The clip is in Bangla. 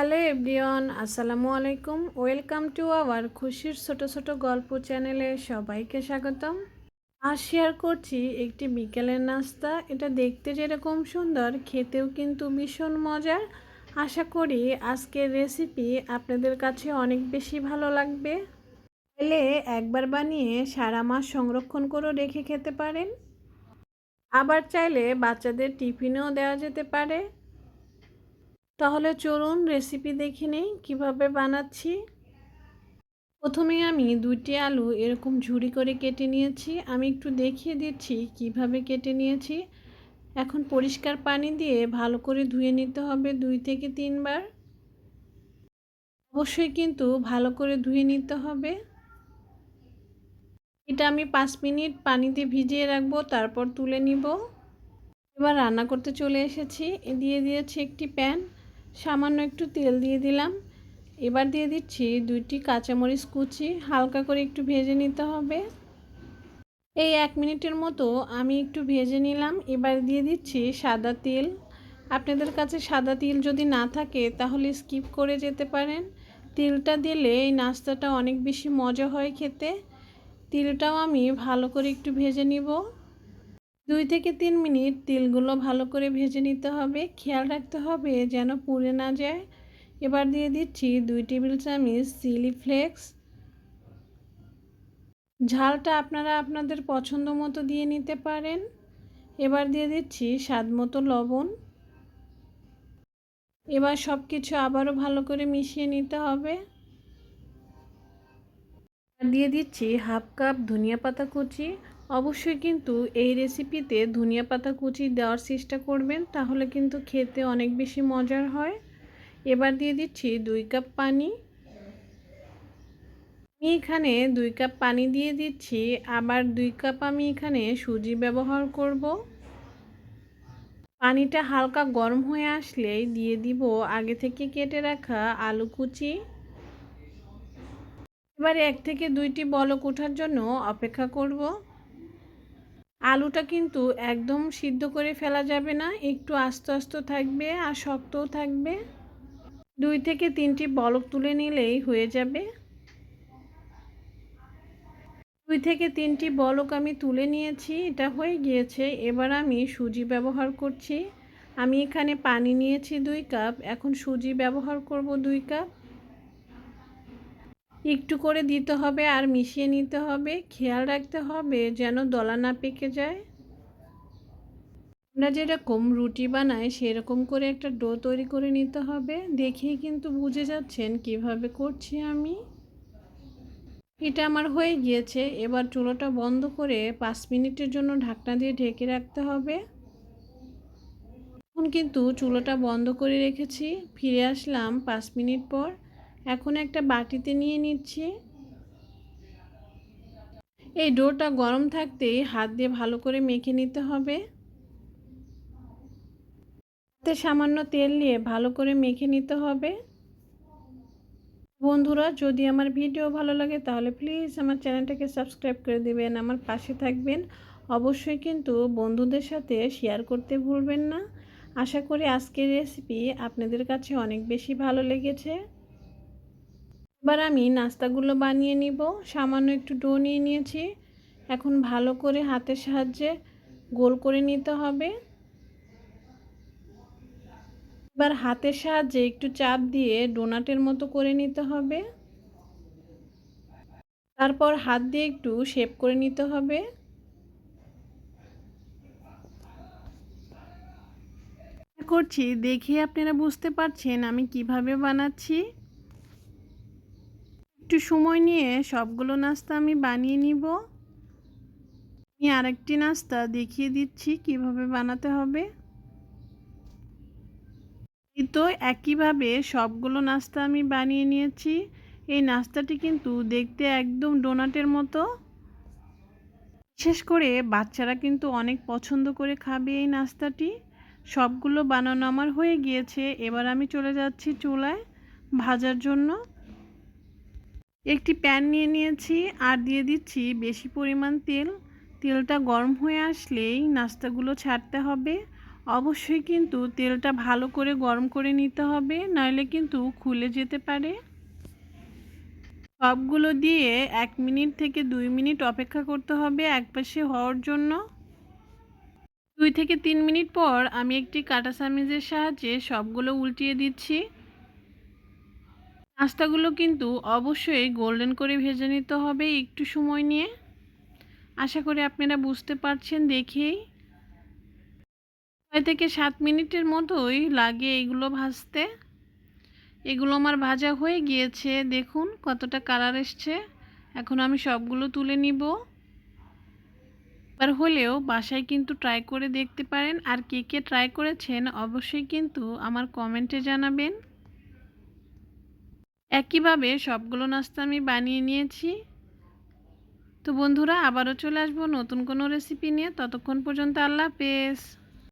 হ্যালো এভরিওয়ান, আসসালামু আলাইকুম। ওয়েলকাম টু আওয়ার খুশির ছোট ছোট গল্প চ্যানেলে সবাইকে স্বাগতম। আর শেয়ার করছি একটি বিকেলের নাস্তা। এটা দেখতে যেরকম সুন্দর, খেতেও কিন্তু ভীষণ মজার। আশা করি আজকের রেসিপি আপনাদের কাছে অনেক বেশি ভালো লাগবে। চাইলে একবার বানিয়ে সারা মাস সংরক্ষণ করে রেখে খেতে পারেন। আবার চাইলে বাচ্চাদের টিফিনেও দেওয়া যেতে পারে। তাহলে চলুন রেসিপি দেখে নেই কীভাবে বানাচ্ছি। প্রথমে আমি দুইটি আলু এরকম ঝুড়ি করে কেটে নিয়েছি। আমি একটু দেখিয়ে দিচ্ছি কীভাবে কেটে নিয়েছি। এখন পরিষ্কার পানি দিয়ে ভালো করে ধুয়ে নিতে হবে দুই থেকে তিনবার। অবশ্যই কিন্তু ভালো করে ধুয়ে নিতে হবে। এটা আমি পাঁচ মিনিট পানিতে ভিজিয়ে রাখব, তারপর তুলে নিব। এবার রান্না করতে চলে এসেছি। দিয়ে দিয়েছি একটি প্যান। সামান্য একটু তেল দিয়ে দিলাম। এবার দিয়ে দিচ্ছি দুইটি কাঁচামরিচ কুচি, হালকা করে একটু ভেজে নিতে হবে। এই এক মিনিটের মতো আমি একটু ভেজে নিলাম। এবার দিয়ে দিচ্ছি সাদা তেল। আপনাদের কাছে সাদা তিল যদি না থাকে তাহলে স্কিপ করে যেতে পারেন। তিলটা দিলে এই নাস্তাটা অনেক বেশি মজা হয় খেতে। তিলটাও আমি ভালো করে একটু ভেজে নিব। দুই থেকে তিন মিনিট তিলগুলো ভালো করে ভেজে নিতে হবে। খেয়াল রাখতে হবে যেন পুড়ে না যায়। এবার দিয়ে দিচ্ছি দুই টেবিল চামচ চিলি ফ্লেক্স। ঝালটা আপনারা আপনাদের পছন্দ মতো দিয়ে নিতে পারেন। এবার দিয়ে দিচ্ছি স্বাদ মতো লবণ। এবার সব কিছু আবারও ভালো করে মিশিয়ে নিতে হবে। দিয়ে দিচ্ছি হাফ কাপ ধনিয়া পাতা কুচি। অবশ্যই কিন্তু এই রেসিপিতে ধনিয়া পাতা কুচি দেওয়ার চেষ্টা করবেন, তাহলে কিন্তু খেতে অনেক বেশি মজার হয়। এবার দিয়ে দিচ্ছি দুই কাপ পানি। আমি এখানে দুই কাপ পানি দিয়ে দিচ্ছি, আবার দুই কাপ আমি এখানে সুজি ব্যবহার করব। পানিটা হালকা গরম হয়ে আসলেই দিয়ে দিব আগে থেকে কেটে রাখা আলু কুচি। এবারে এক থেকে দুইটি বলক ওঠার জন্য অপেক্ষা করব। আলুটা কিন্তু একদম সিদ্ধ করে ফেলা যাবে না, একটু আস্তে আস্তে থাকবে আর শক্তও থাকবে। দুই থেকে তিনটি বলক তুলে নিলেই হয়ে যাবে। দুই থেকে তিনটি বলক আমি তুলে নিয়েছি, এটা হয়ে গিয়েছে। এবার আমি সুজি ব্যবহার করছি। আমি এখানে পানি নিয়েছি দুই কাপ, এখন সুজি ব্যবহার করব দুই কাপ। একটু করে দিতে হবে আর মিশিয়ে নিতে হবে। খেয়াল রাখতে হবে যেন দলা না পেকে যায়। আমরা যেরকম রুটি বানাই, সেরকম করে একটা ডো তৈরি করে নিতে হবে। দেখেই কিন্তু বুঝে যাচ্ছেন কীভাবে করছি আমি। এটা আমার হয়ে গিয়েছে। এবার চুলোটা বন্ধ করে পাঁচ মিনিটের জন্য ঢাকনা দিয়ে ঢেকে রাখতে হবে। এখন কিন্তু চুলোটা বন্ধ করে রেখেছি। ফিরে আসলাম পাঁচ মিনিট পর। এখন একটা বাটিতে নিয়ে নিচ্ছি। এই ডোটা গরম থাকতেই হাত দিয়ে ভালো করে মেখে নিতে হবে। হাতে সামান্য তেল নিয়ে ভালো করে মেখে নিতে হবে। বন্ধুরা, যদি আমার ভিডিও ভালো লাগে, তাহলে প্লিজ আমার চ্যানেলটাকে সাবস্ক্রাইব করে দেবেন, আমার পাশে থাকবেন। অবশ্যই কিন্তু বন্ধুদের সাথে শেয়ার করতে ভুলবেন না। আশা করি আজকের রেসিপি আপনাদের কাছে অনেক বেশি ভালো লেগেছে। এবার আমি নাস্তাগুলো বানিয়ে নিব। সামান্য একটু ডো নিয়ে নিয়েছি। এখন ভালো করে হাতের সাহায্যে গোল করে নিতে হবে। এবার হাতের সাহায্যে একটু চাপ দিয়ে ডোনাটের মতো করে নিতে হবে। তারপর হাত দিয়ে একটু শেপ করে নিতে হবে। করছি। দেখে আপনারা বুঝতে পারছেন আমি কীভাবে বানাচ্ছি। একটু সময় নিয়ে সবগুলো নাস্তা আমি বানিয়ে নিব। আমি আরেকটি নাস্তা দেখিয়ে দিচ্ছি কীভাবে বানাতে হবে। তো একইভাবে সবগুলো নাস্তা আমি বানিয়ে নিয়েছি। এই নাস্তাটি কিন্তু দেখতে একদম ডোনাটের মতো। বিশেষ করে বাচ্চারা কিন্তু অনেক পছন্দ করে খাবে এই নাস্তাটি। সবগুলো বানানো আমার হয়ে গিয়েছে। এবার আমি চলে যাচ্ছি চুলায় ভাজার জন্য। একটি প্যান নিয়ে নিয়েছি আর দিয়ে দিচ্ছি বেশি পরিমাণ তেল। তেলটা গরম হয়ে আসলেই নাস্তাগুলো ছাড়তে হবে। অবশ্যই কিন্তু তেলটা ভালো করে গরম করে নিতে হবে, নইলে কিন্তু খুলে যেতে পারে। সবগুলো দিয়ে এক মিনিট থেকে দুই মিনিট অপেক্ষা করতে হবে একপাশে হওয়ার জন্য। দুই থেকে তিন মিনিট পর আমি একটি কাঁটা চামিচের সাহায্যে সবগুলো উল্টিয়ে দিচ্ছি। নাস্তাগুলো কিন্তু অবশ্যই গোল্ডেন করে ভেজে নিতে হবে একটু সময় নিয়ে। আশা করি আপনারা বুঝতে পারছেন দেখেই। ছয় থেকে সাত মিনিটের মতোই লাগে এগুলো ভাজতে। এগুলো আমার ভাজা হয়ে গিয়েছে, দেখুন কতটা কালার এসছে। এখন আমি সবগুলো তুলে নিব। এবার হলেও বাসায় কিন্তু ট্রাই করে দেখতে পারেন। আর কে কে ট্রাই করেছেন অবশ্যই কিন্তু আমার কমেন্টে জানাবেন। একইভাবে সবগুলো নাস্তা আমি বানিয়ে নিয়েছি। তো বন্ধুরা, আবারও চলে আসব নতুন কোনো রেসিপি নিয়ে। ততক্ষণ পর্যন্ত আল্লাহ হাফেজ।